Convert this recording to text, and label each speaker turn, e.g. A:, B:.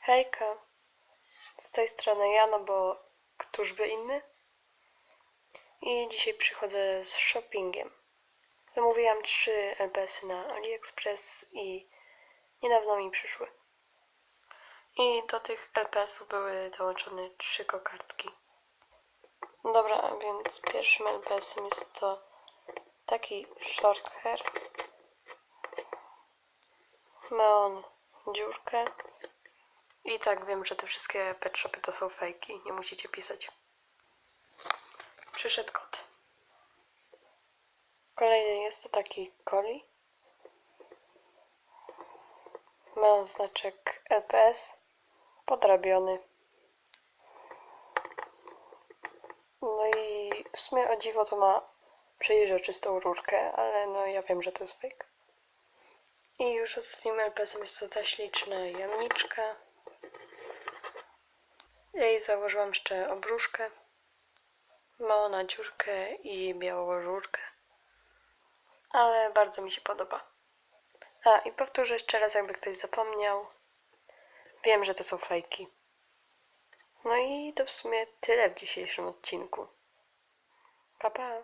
A: Hejka, z tej strony Jana, bo któż by inny? I dzisiaj przychodzę z shoppingiem. Zamówiłam trzy LPS-y na AliExpress i niedawno mi przyszły. I do tych LPS-ów były dołączone trzy kokardki. Dobra, więc pierwszym LPS-em jest to taki short hair. Ma on dziurkę. I tak wiem, że te wszystkie pet shopy to są fejki, nie musicie pisać. Przyszedł kot. Kolejny jest to taki coli. Ma on znaczek LPS, podrabiony. No i w sumie o dziwo to ma przejrzystą rurkę, ale no ja wiem, że to jest fake. I już ostatnim LPS-em jest to ta śliczna jamniczka. Jej założyłam jeszcze obruszkę. Ma ona dziurkę i białą rurkę. Ale bardzo mi się podoba. A, i powtórzę jeszcze raz, jakby ktoś zapomniał. Wiem, że to są fajki. No i to w sumie tyle w dzisiejszym odcinku. Pa, pa.